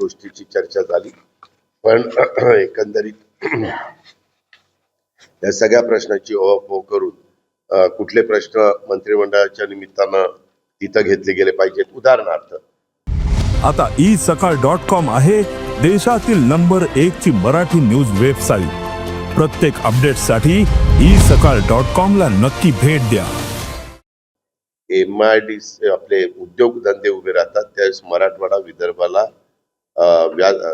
गोष्टीची चर्चा झाली. पण एकंदरीत या सगळ्या प्रश्नाची ओळख करून कुठले प्रश्न मंत्रिमंडळाच्या निमित्तानं तिथं घेतले गेले पाहिजेत? उदाहरणार्थ. आता ई सकाळ डॉट कॉम आहे देशातील नंबर एक ची मराठी न्यूज वेबसाईट. प्रत्येक अपडेटसाठी ई सकाळ डॉट कॉम ला नक्की भेट द्या. एम आय डी आपले उद्योगधंदे उभे राहतात. त्यावेळेस मराठवाडा विदर्भाला व्याज व्या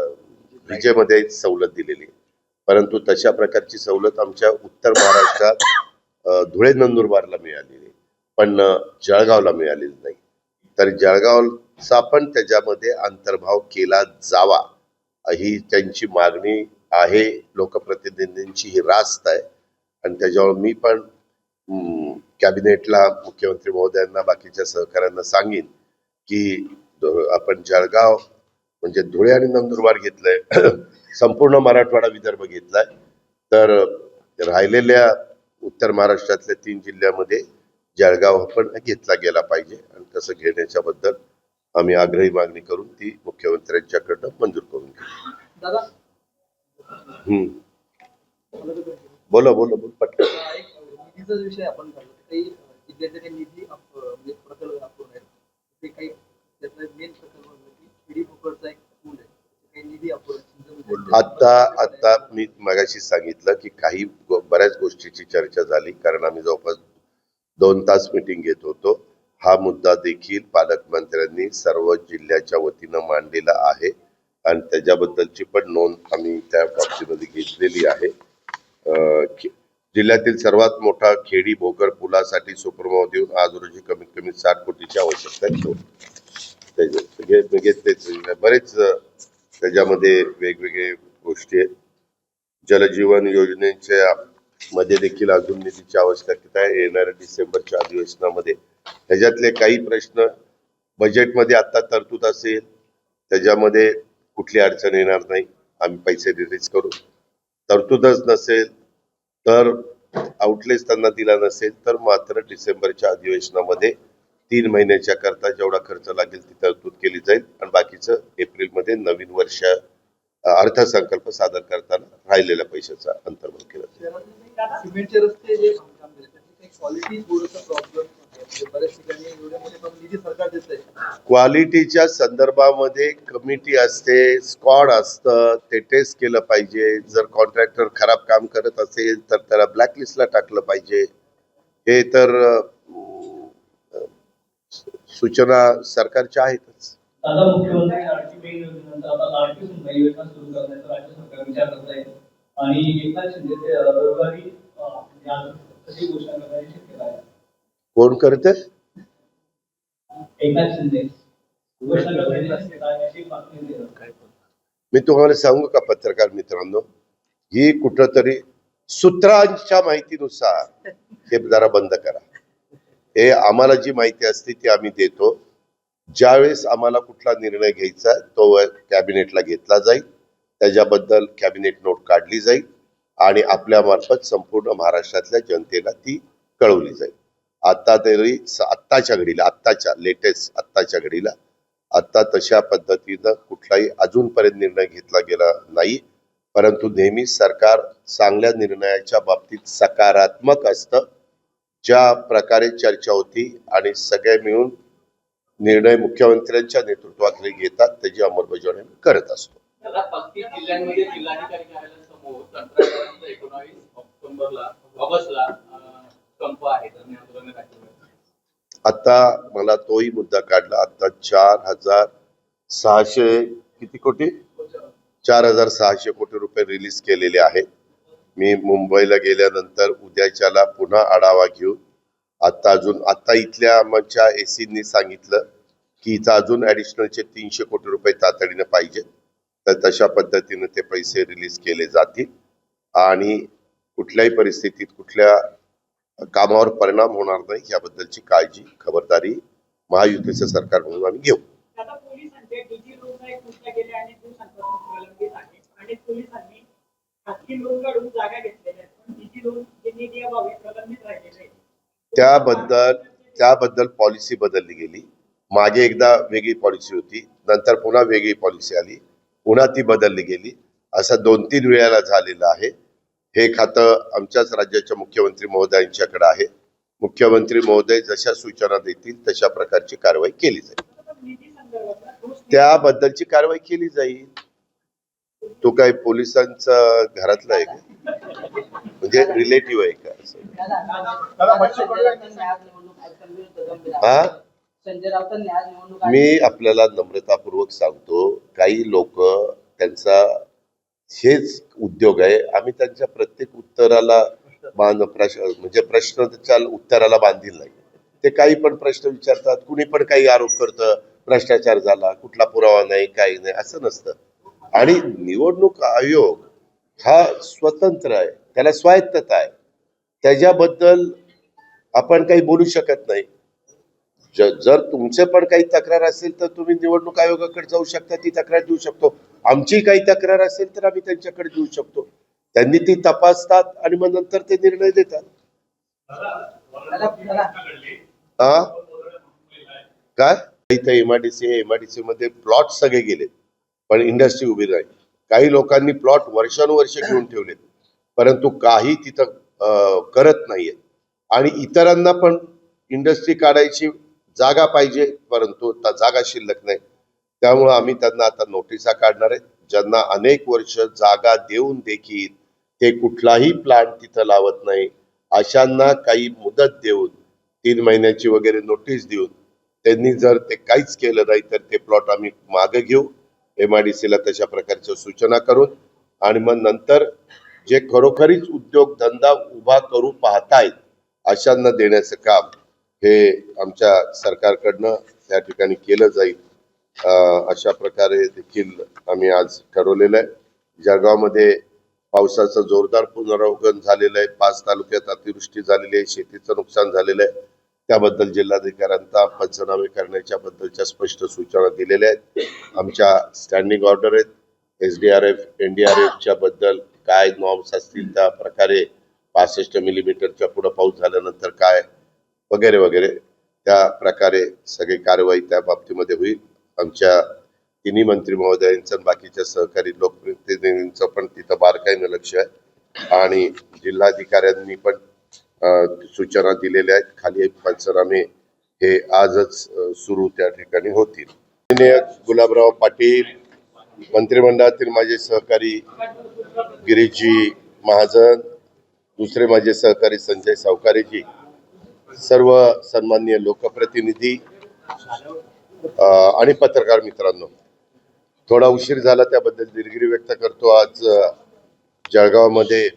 विजेमध्ये सवलत दिलेली. परंतु तशा प्रकारची सवलत आमच्या उत्तर महाराष्ट्रात धुळे नंदुरबारला मिळालेली. पण जळगावला मिळालेली नाही. तर जळगावचा पण त्याच्यामध्ये अंतर्भाव केला जावा ही त्यांची मागणी आहे. लोकप्रतिनिधींची ही रास्त आहे. आणि त्याच्यावर मी पण कॅबिनेटला मुख्यमंत्री महोदयांना बाकीच्या सहकाऱ्यांना सांगेन की आपण जळगाव म्हणजे धुळे आणि नंदुरबार घेतलंय. संपूर्ण मराठवाडा विदर्भ घेतलाय. तर राहिलेल्या उत्तर महाराष्ट्रातल्या तीन जिल्ह्यामध्ये जळगाव पण घेतला गेला पाहिजे आणि तसं घेण्याच्या बद्दल आम्ही आग्रही मागणी करून ती मुख्यमंत्र्यांच्याकडनं मंजूर करून घेऊ. बोला बोला बोल. पटकन. विषय आपण काढला काही विद्यार्थी काही निधी अप- प्रकल्प अपूर्ण आहेत. ते काही त्यातलं मेन प्रकल्प आता आता मी मगाशी सांगितलं की काही बऱ्याच गोष्टीची चर्चा झाली कारण आम्ही जवळपास दोन तास मिटिंग घेत होतो. हा मुद्दा देखील पालकमंत्र्यांनी सर्व जिल्ह्याच्या वतीनं मांडलेला आहे आणि त्याच्याबद्दलची पण नोंद आम्ही त्या बाबतीमध्ये घेतलेली आहे. जिल्ह्यातील सर्वात मोठा खेडी भोकर पुलासाठी सुप्रभाव देऊन आज रोजी कमीत कमी साठ कोटीची आवश्यकता आहे. त्याचे- सगळे घेतलेच बरेच त्याच्यामध्ये वेगवेगळे गोष्टी आहेत. जलजीवन योजनेच्या मध्ये देखील अजून निधीची आवश्यकता आहे. येणाऱ्या डिसेंबरच्या अधिवेशनामध्ये. त्याच्यातले काही प्रश्न बजेटमध्ये आता तरतूद असेल त्याच्यामध्ये कुठली अडचण येणार नाही आम्ही पैसे रिलीज करू. तरतूदच नसेल तर आउटलेस त्यांना दिला नसेल तर मात्र डिसेंबरच्या अधिवेशनामध्ये तीन महिन्याच्या करता जेवढा खर्च लागेल ती तरतूद केली जाईल. आणि बाकीचं एप्रिलमध्ये नवीन वर्ष अर्थसंकल्प सादर करताना राहिलेल्या पैशाचा अंतर्भाव केला जाईल. शहरातले सिमेंटचे रस्ते जे बांधकाम झाले त्याची काही क्वालिटी थोडंसं प्रॉब्लेम आहे म्हणजे क्वालिटीच्या संदर्भामध्ये कमिटी असते स्क्वॉड असतं ते टेस्ट केलं पाहिजे. जर कॉन्ट्रॅक्टर खराब काम करत असेल तर त्याला ब्लॅकलिस्टला टाकलं पाहिजे. हे तर सूचना सरकारच्या आहेतच. कोण करते. मी तुम्हाला सांगू का पत्रकार मित्रांनो? ही कुठंतरी सूत्रांच्या माहितीनुसार हे जरा बंद करा. हे आम्हाला जी माहिती असते ती आम्ही देतो. ज्यावेळेस आम्हाला कुठला निर्णय घ्यायचा आहे, तो कॅबिनेटला घेतला जाईल. त्याच्याबद्दल कॅबिनेट नोट काढली जाईल आणि आपल्या मार्फत संपूर्ण महाराष्ट्रातल्या जनतेला ती कळवली जाईल. आत्ता तरी आत्ताच्या घडीला आत्ताच्या लेटेस्ट आत्ताच्या घडीला आत्ता तशा पद्धतीनं कुठलाही अजूनपर्यंत निर्णय घेतला गेला नाही. परंतु नेहमी सरकार चांगल्या निर्णयाच्या बाबतीत सकारात्मक असतं. ज्या प्रकारे चर्चा होती आणि सगळे मिळून निर्णय मुख्यमंत्र्यांच्या नेतृत्वाखाली घेतात त्याची अंमलबजावणी करत असतो. आता मला तोही मुद्दा काढला आता चार हजार सहाशे किती कोटी? चार. हजार सहाशे कोटी रुपये रिलीज केलेले आहेत. मी मुंबईला गेल्यानंतर उद्याच्याला पुन्हा आढावा घेऊ आता अजून आता इथल्या आमच्या एसींनी सांगितलं की इथं अजून ॲडिशनलचे तीनशे कोटी रुपये तातडीनं पाहिजे. तर तशा पद्धतीनं ते पैसे रिलीज केले जातील. आणि कुठल्याही परिस्थितीत कुठल्या कामावर परिणाम होणार नाही याबद्दलची काळजी खबरदारी महायुतीचं सरकार म्हणून आम्ही घेऊ. त्याबद्दल त्याबद्दल पॉलिसी बदलली गेली. मागे एकदा वेगळी पॉलिसी होती. नंतर पुन्हा वेगळी पॉलिसी आली. पुन्हा ती बदलली गेली. असं दोन तीन वेळाला झालेलं आहे. हे खातं आमच्याच राज्याच्या मुख्यमंत्री महोदयांच्याकडे आहे. मुख्यमंत्री महोदय जशा सूचना देतील तशा प्रकारची कारवाई केली जाईल. त्याबद्दलची कारवाई केली जाईल. तो काय पोलिसांचा घरातला आहे का? म्हणजे रिलेटिव्ह आहे का? हा? मी आपल्याला नम्रतापूर्वक सांगतो काही लोक त्यांचा हेच उद्योग आहे. आम्ही त्यांच्या प्रत्येक उत्तराला मान प्रश्न म्हणजे प्रश्नच्या उत्तराला बांधील नाही. ते काही पण प्रश्न विचारतात कुणी पण काही आरोप करतं भ्रष्टाचार झाला कुठला पुरावा नाही काही नाही असं नसतं. आणि निवडणूक आयोग हा स्वतंत्र आहे. त्याला स्वायत्तता आहे. त्याच्याबद्दल आपण काही बोलू शकत नाही. जर तुमचे पण काही तक्रार असेल तर तुम्ही निवडणूक आयोगाकडे जाऊ शकता ती तक्रार देऊ शकतो. आमची काही तक्रार असेल तर आम्ही त्यांच्याकडे देऊ शकतो. त्यांनी ती तपासतात आणि मग नंतर ते निर्णय देतात. हा काय? इथं एमआयडीसी एमआयडीसी मध्ये प्लॉट सगळे गेले पण इंडस्ट्री उभी राहील. काही लोकांनी प्लॉट वर्षानुवर्ष घेऊन ठेवलेत परंतु काही तिथं करत नाहीये आणि इतरांना पण इंडस्ट्री काढायची जागा पाहिजे परंतु त्या जागा शिल्लक नाही. त्यामुळे आम्ही त्यांना आता नोटिसा काढणार आहे. ज्यांना अनेक वर्ष जागा देऊन देखील ते कुठलाही प्लांट तिथं लावत नाही अशांना काही मुदत देऊन तीन महिन्याची वगैरे नोटीस देऊन त्यांनी जर ते काहीच केलं नाही तर ते प्लॉट आम्ही मागे घेऊ. एम आय डी सीला तशा प्रकारच्या सूचना करून आणि मग नंतर जे खरोखरीच उद्योगधंदा उभा करू पाहतायत अशांना देण्याचं काम हे आमच्या सरकारकडनं त्या ठिकाणी केलं जाईल. अशा प्रकारे देखील आम्ही आज ठरवलेलं आहे. जळगावमध्ये पावसाचं जोरदार पुनरावगमन झालेलं आहे. पाच तालुक्यात अतिवृष्टी झालेली आहे. शेतीचं नुकसान झालेलं आहे. त्याबद्दल जिल्हाधिकाऱ्यांचा पंचनामे करण्याच्या बद्दलच्या स्पष्ट सूचना दिलेल्या आहेत. आमच्या स्टँडिंग ऑर्डर आहेत. S D R F N D R एफच्या बद्दल काय नॉर्म्स असतील त्या प्रकारे पासष्ट मिलीमीटरच्या पुढं पाऊस झाल्यानंतर काय वगैरे वगैरे त्या प्रकारे सगळी कारवाई त्या बाबतीमध्ये होईल. आमच्या तिन्ही मंत्री महोदयांचं आणि बाकीच्या सहकारी लोकप्रतिनिधींचं पण तिथं बारकाईनं लक्ष आहे. आणि जिल्हाधिकाऱ्यांनी पण सूचना दिलेल्या आहेत. खाली पंचनामे हे आजच सुरू त्या ठिकाणी होतील. गुलाबराव पाटील मंत्रिमंडळातील माझे सहकारी गिरीशजी महाजन दुसरे माझे सहकारी संजय सावकारेजी सर्व सन्माननीय लोकप्रतिनिधी आणि पत्रकार मित्रांनो थोडा उशीर झाला त्याबद्दल दिलगिरी व्यक्त करतो. आज जळगावमध्ये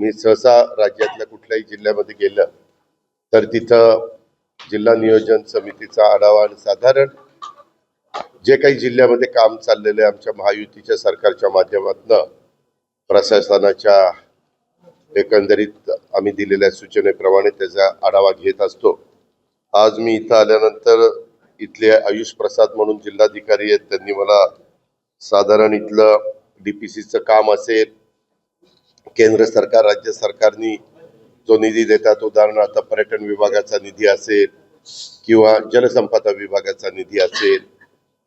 मी सहसा राज्यातल्या कुठल्याही जिल्ह्यामध्ये गेलं तर तिथं जिल्हा नियोजन समितीचा आढावा आणि साधारण जे काही जिल्ह्यामध्ये काम चाललेलं आहे आमच्या महायुतीच्या सरकारच्या माध्यमातून प्रशासनाच्या एकंदरीत आम्ही दिलेल्या सूचनेप्रमाणे त्याचा आढावा घेत असतो. आज मी इथं आल्यानंतर इथले आयुष प्रसाद म्हणून जिल्हाधिकारी आहेत त्यांनी मला साधारण इथलं डी पी सीचं काम असेल केंद्र सरकार राज्य सरकारनी जो निधी देतात उदाहरणार्थ पर्यटन विभागाचा निधी असेल किंवा जलसंपदा विभागाचा निधी असेल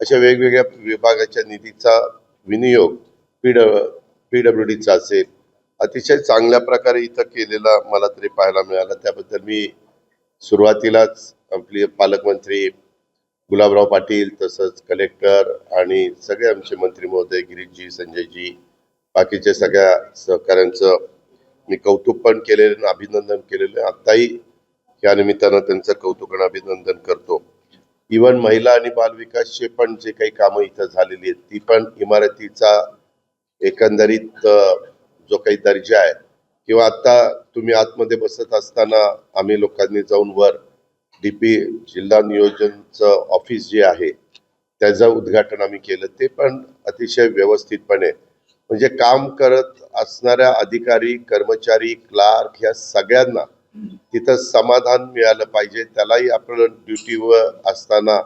अशा वेगवेगळ्या विभागाच्या निधीचा विनियोग पी पीडब्ल्यू डीचा असेल. अतिशय चांगल्या प्रकारे इथं केलेला मला तरी पाहायला मिळाला. त्याबद्दल मी सुरुवातीलाच आपले पालकमंत्री गुलाबराव पाटील तसंच कलेक्टर आणि सगळे आमचे मंत्री महोदय गिरीशजी संजयजी बाकीच्या सगळ्या सहकाऱ्यांचं मी कौतुक पण केलेलं आणि अभिनंदन केलेलं आहे. आत्ताही या निमित्तानं त्यांचं कौतुक आणि अभिनंदन करतो. इवन महिला आणि बालविकासचे पण जे काही कामं इथं झालेली आहेत ती पण इमारतीचा एकंदरीत जो काही दर्जा आहे किंवा आता तुम्ही आतमध्ये बसत असताना आम्ही लोकांनी जाऊन वर डीपी जिल्हा नियोजनचं ऑफिस जे आहे त्याचं उद्घाटन आम्ही केलं. ते पण अतिशय व्यवस्थितपणे म्हणजे काम करत असणाऱ्या अधिकारी कर्मचारी क्लार्क ह्या सगळ्यांना तिथं समाधान मिळालं पाहिजे. त्यालाही आपण ड्युटीवर असताना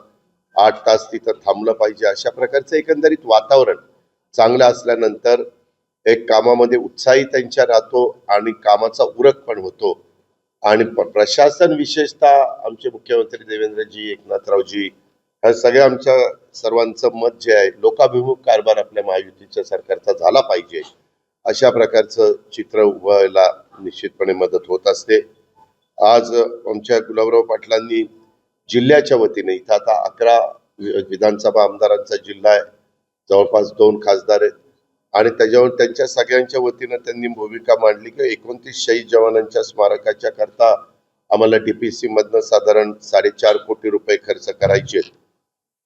आठ तास तिथं थांबलं पाहिजे. अशा प्रकारचं एकंदरीत वातावरण चांगलं असल्यानंतर एक कामामध्ये उत्साही त्यांच्या राहतो आणि कामाचा उरक पण होतो. आणि प्रशासन विशेषतः आमचे मुख्यमंत्री देवेंद्रजी एकनाथरावजी ह्या सगळ्या आमच्या सर्वांचं मत जे आहे लोकाभिमुख कारभार आपल्या महायुतीच्या सरकारचा झाला पाहिजे. अशा प्रकारचं चित्र उभायला निश्चितपणे मदत होत असते. आज आमच्या गुलाबराव पाटलांनी जिल्ह्याच्या वतीने इथं आता अकरा विधानसभा आमदारांचा जिल्हा आहे जवळपास दोन खासदार आहेत. आणि त्याच्यावर त्यांच्या सगळ्यांच्या वतीनं त्यांनी भूमिका मांडली की एकोणतीस शहीद जवानांच्या स्मारकाच्या करता आम्हाला डीपीसी मधनं साधारण साडेचार कोटी रुपये खर्च करायचे आहेत.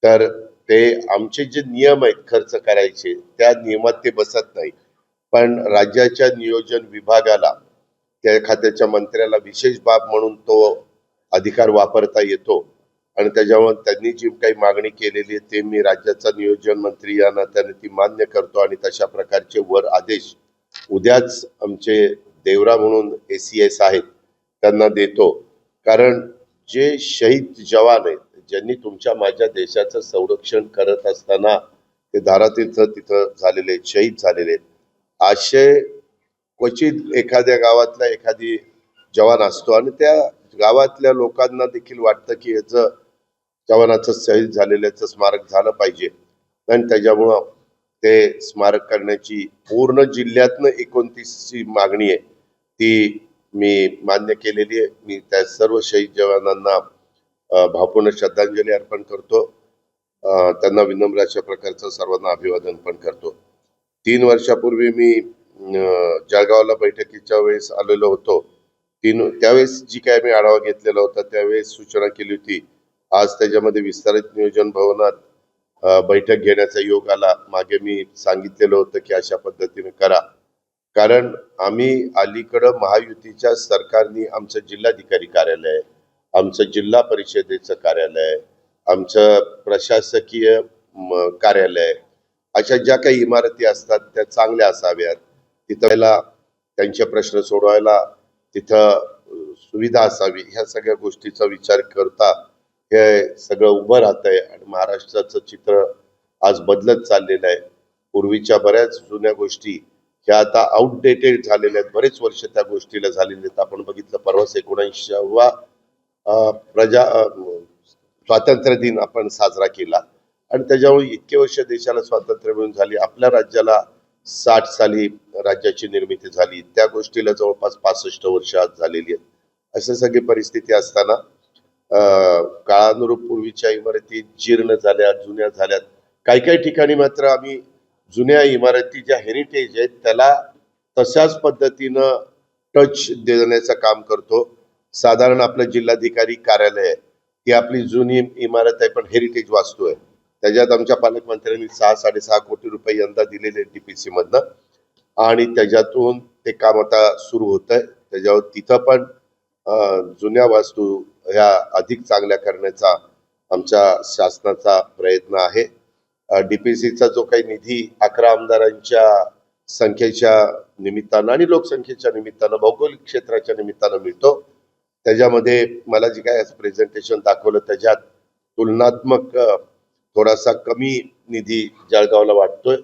तर ते आमचे जे नियम आहेत खर्च करायचे त्या नियमात ते बसत नाही. पण राज्याच्या नियोजन विभागाला त्या खात्याच्या मंत्र्याला विशेष बाब म्हणून तो अधिकार वापरता येतो. आणि त्याच्यामुळे त्यांनी जी काही मागणी केलेली आहे ते मी राज्याचा नियोजन मंत्री या नात्याने ती मान्य करतो आणि तशा प्रकारचे वर आदेश उद्याच आमचे देवरा म्हणून एस आहेत त्यांना देतो. कारण जे शहीद जवान आहेत ज्यांनी तुमच्या माझ्या देशाचं संरक्षण करत असताना ते धारातीर्थ तिथं झालेले शहीद झालेले. आहेत असे क्वचित एखाद्या गावातला एखादी जवान असतो आणि त्या गावातल्या लोकांना देखील वाटतं की याचं जवानाचं शहीद झालेल्याचं स्मारक झालं पाहिजे. आणि त्याच्यामुळं ते स्मारक करण्याची पूर्ण जिल्ह्यातनं एकोणतीसची मागणी आहे. ती मी मान्य केलेली आहे. मी त्या सर्व शहीद जवानांना भावपूर्ण श्रद्धांजली अर्पण करतो. त्यांना विनम्र अशा प्रकारचं सर्वांना अभिवादन पण करतो. तीन वर्षापूर्वी मी जळगावला बैठकीच्या वेळेस आलेलो होतो. तीन त्यावेळेस जी काय मी आढावा घेतलेला होता त्यावेळेस सूचना केली होती आज त्याच्यामध्ये विस्तारित नियोजन भवनात बैठक घेण्याचा योग आला. मागे मी सांगितलेलं होतं की अशा पद्धतीने करा. कारण आम्ही अलीकडं महायुतीच्या सरकारनी आमचं जिल्हाधिकारी कार्यालय आहे, आमचं जिल्हा परिषदेचं कार्यालय आमचं प्रशासकीय म, कार्यालय अशा ज्या काही इमारती असतात त्या चांगल्या असाव्यात. तिथं त्यांचे प्रश्न सोडवायला तिथं सुविधा असावी ह्या सगळ्या गोष्टीचा विचार करता हे सगळं उभं राहत आहे आणि महाराष्ट्राचं चित्र आज बदलत चाललेलं आहे. पूर्वीच्या बऱ्याच जुन्या गोष्टी ह्या आता आउटडेटेड झालेल्या आहेत. बरेच वर्ष त्या गोष्टीला झालेले आहेत. आपण बघितलं परवाच एकोणऐंशीवा प्रजा स्वातंत्र्य दिन आपण साजरा केला. आणि त्याच्यामुळे इतके वर्ष देशाला स्वातंत्र्य मिळून झाली. आपल्या राज्याला साठ साली राज्याची निर्मिती झाली. त्या गोष्टीला जवळपास पासष्ट वर्ष आज झालेली आहेत. अशा सगळी परिस्थिती असताना काळानुरूप पूर्वीच्या इमारती जीर्ण झाल्या जुन्या झाल्यात. काही काही ठिकाणी मात्र आम्ही जुन्या इमारती ज्या हेरिटेज आहेत त्याला तशाच पद्धतीनं टच देण्याचं काम करतो. साधारण आपलं जिल्हाधिकारी कार्यालय आहे. ती आपली जुनी इमारत आहे पण हेरिटेज वास्तू आहे. त्याच्यात आमच्या पालकमंत्र्यांनी सहा साडेसहा कोटी रुपये यंदा दिलेले डीपीसी मधनं. आणि त्याच्यातून ते काम आता सुरू होत आहे त्याच्यावर तिथं पण जुन्या वास्तू ह्या अधिक चांगल्या करण्याचा आमच्या शासनाचा प्रयत्न आहे. डीपीसीचा जो काही निधी अकरा आमदारांच्या संख्येच्या निमित्तानं आणि लोकसंख्येच्या निमित्तानं भौगोलिक क्षेत्राच्या निमित्तानं मिळतो त्याच्यामध्ये मला जे काय प्रेझेंटेशन दाखवलं त्याच्यात तुलनात्मक थोडासा कमी निधी जळगावला वाटतोय.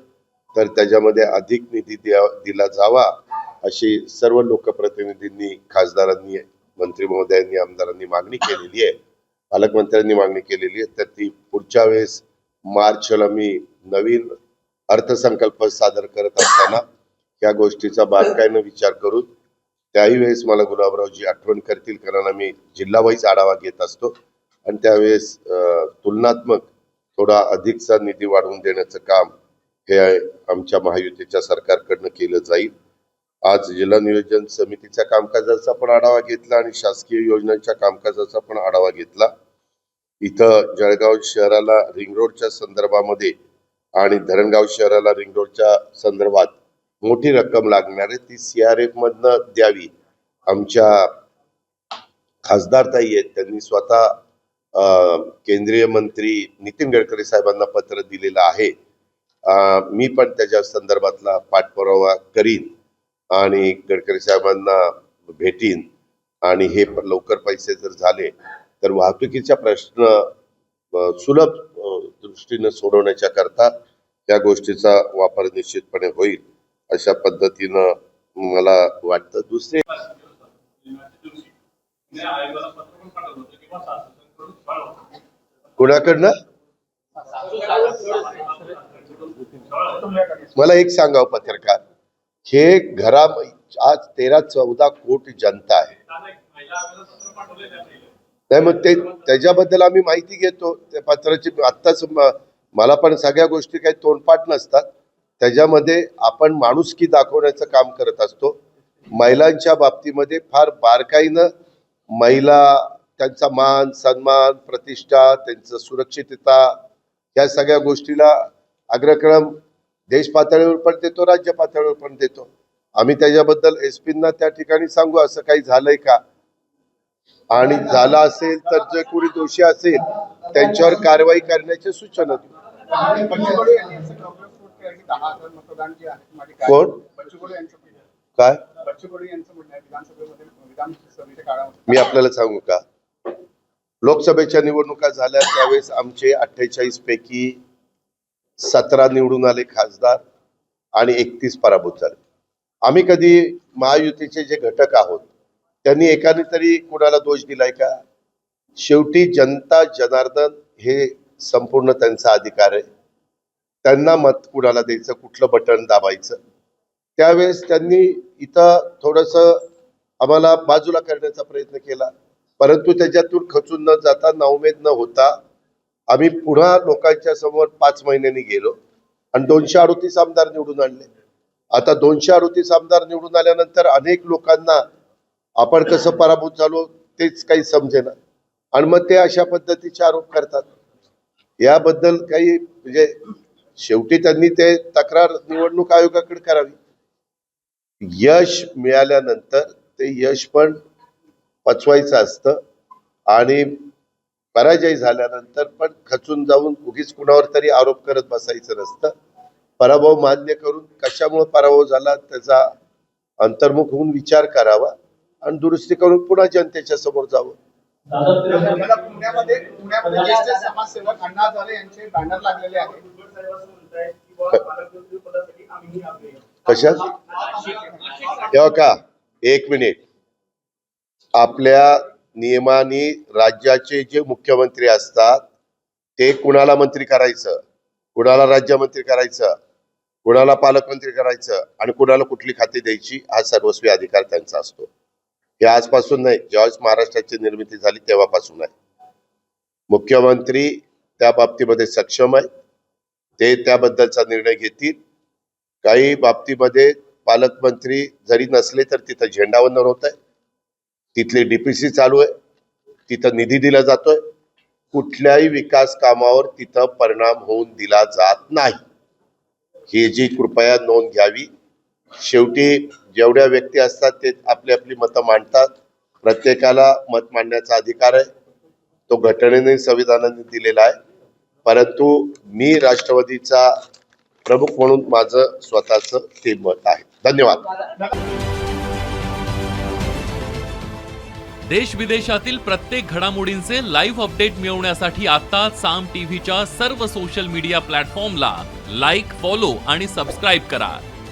तर त्याच्यामध्ये अधिक निधी द्या दिला जावा अशी सर्व लोकप्रतिनिधींनी खासदारांनी मंत्री महोदयांनी आमदारांनी मागणी केलेली आहे. पालकमंत्र्यांनी मागणी केलेली आहे. तर ती पुढच्या वेळेस मार्चला मी नवीन अर्थसंकल्प सादर करत असताना या गोष्टीचा बारकाईनं विचार करून त्याही वेळेस मला गुलाबरावजी आठवण करतील कारण आम्ही जिल्हावाईज आढावा घेत असतो. आणि त्यावेळेस तुलनात्मक थोडा अधिकचा निधी वाढवून देण्याचं काम हे आमच्या महायुतीच्या सरकारकडनं केलं जाईल. आज जिल्हा नियोजन समितीच्या कामकाजाचा पण आढावा घेतला आणि शासकीय योजनांच्या कामकाजाचा पण आढावा घेतला. इथं जळगाव शहराला रिंग रोडच्या संदर्भामध्ये आणि धरणगाव शहराला रिंग रोडच्या संदर्भात मोठी रक्कम लागणार आहे ती एफ मधनं द्यावी. आमच्या खासदार ताई आहेत त्यांनी स्वतः केंद्रीय मंत्री नितीन गडकरी साहेबांना पत्र दिलेलं आहे. मी पण त्याच्या संदर्भातला पाठपुरावा करीन आणि गडकरी साहेबांना भेटीन. आणि हे लवकर पैसे जर झाले तर वाहतुकीचा प्रश्न सुलभ दृष्टीने सोडवण्याच्या करता या गोष्टीचा वापर निश्चितपणे होईल. अशा पद्धतीनं मला वाटतं. दुसरे कुणाकडनं? मला एक सांगाव हो, पत्रकार. हे घरा आज तेरा चौदा कोटी जनता आहे. नाही मग ते त्याच्याबद्दल आम्ही माहिती घेतो. त्या पत्राची आत्ताच मला पण सगळ्या गोष्टी काही तोंडपाठ नसतात. त्याच्यामध्ये आपण माणुसकी दाखवण्याचं काम करत असतो. महिलांच्या बाबतीमध्ये फार बारकाईनं महिला त्यांचा मान सन्मान प्रतिष्ठा त्यांचं सुरक्षितता या सगळ्या गोष्टीला अग्रक्रम देश पातळीवर पण देतो राज्य पातळीवर पण देतो. आम्ही त्याच्याबद्दल एस पींना त्या ठिकाणी सांगू असं काही झालंय का? आणि झालं असेल तर जे कोणी दोषी असेल त्यांच्यावर कारवाई करण्याची सूचना देऊ. कोण? काय? मी आपल्याला सांगू का? लोकसभेच्या निवडणुका झाल्या त्यावेळेस आमचे अठ्ठेचाळीस पैकी सतरा निवडून आले खासदार आणि एकतीस पराभूत झाले. आम्ही कधी महायुतीचे जे घटक आहोत त्यांनी एकाने तरी कुणाला दोष दिलाय का? शेवटी जनता जनार्दन हे संपूर्ण त्यांचा अधिकार आहे. त्यांना मत कुणाला द्यायचं कुठलं बटन दाबायचं. त्यावेळेस त्यांनी इथं थोडस आम्हाला बाजूला करण्याचा प्रयत्न केला. परंतु त्याच्यातून खचून न जाता नाउमेद न होता आम्ही पुन्हा लोकांच्या समोर पाच महिन्यांनी गेलो. आणि दोनशे अडोतीस आमदार निवडून आणले. आता दोनशे अडोतीस आमदार निवडून आल्यानंतर अनेक लोकांना आपण कसं पराभूत झालो तेच काही समजेना. आणि मग ते अशा पद्धतीचे आरोप करतात. याबद्दल काही म्हणजे शेवटी त्यांनी ते तक्रार निवडणूक आयोगाकडे करावी. यश मिळाल्यानंतर ते यश पण पचवायचं असतं आणि पराजय झाल्यानंतर पण खचून जाऊन उगीच कुणावर तरी आरोप करत बसायचं नसतं. पराभव मान्य करून कशामुळे पराभव झाला त्याचा अंतर्मुख होऊन विचार करावा आणि दुरुस्ती करून पुन्हा जनतेच्या समोर जावं. दादा पुण्यामध्ये पुण्यामध्ये ज्येष्ठ समाजसेवक अण्णा हजारे यांचे बॅनर लागलेले आहेत. कशात? तेव्हा का एक मिनिट. आपल्या नियमाने राज्याचे जे मुख्यमंत्री असतात ते कुणाला मंत्री करायचं? कुणाला राज्यमंत्री करायचं? कुणाला पालकमंत्री करायचं? आणि कुणाला कुठली खाती द्यायची? हा सर्वस्वी अधिकार त्यांचा असतो. हे आजपासून नाही ज्यावेळेस महाराष्ट्राची निर्मिती झाली तेव्हापासून आहे. मुख्यमंत्री त्या बाबतीमध्ये सक्षम आहे ते त्याबद्दलचा निर्णय घेतील. काही बाबतीमध्ये पालकमंत्री जरी नसले तर तिथं झेंडावंदन होत आहे. तिथली डीपीसी चालू आहे. तिथं निधी दिला जातोय. कुठल्याही विकास कामावर तिथं परिणाम होऊन दिला जात नाही. ही जी कृपया नोंद घ्यावी शेवटी जेवढ्या व्यक्ती असतात ते आपली आपली मतं मांडतात. प्रत्येकाला मत मांडण्याचा अधिकार आहे. तो घटनेने संविधानाने दिलेला आहे. परंतु मी राष्ट्रवादीचा प्रमुख म्हणून माझं स्वतःचं ते मत आहे. धन्यवाद. देश विदेशातील प्रत्येक घडामोडींचे लाईव्ह अपडेट मिळवण्यासाठी आता साम टीव्हीच्या सर्व सोशल मीडिया प्लॅटफॉर्मला लाईक फॉलो आणि सबस्क्राईब करा.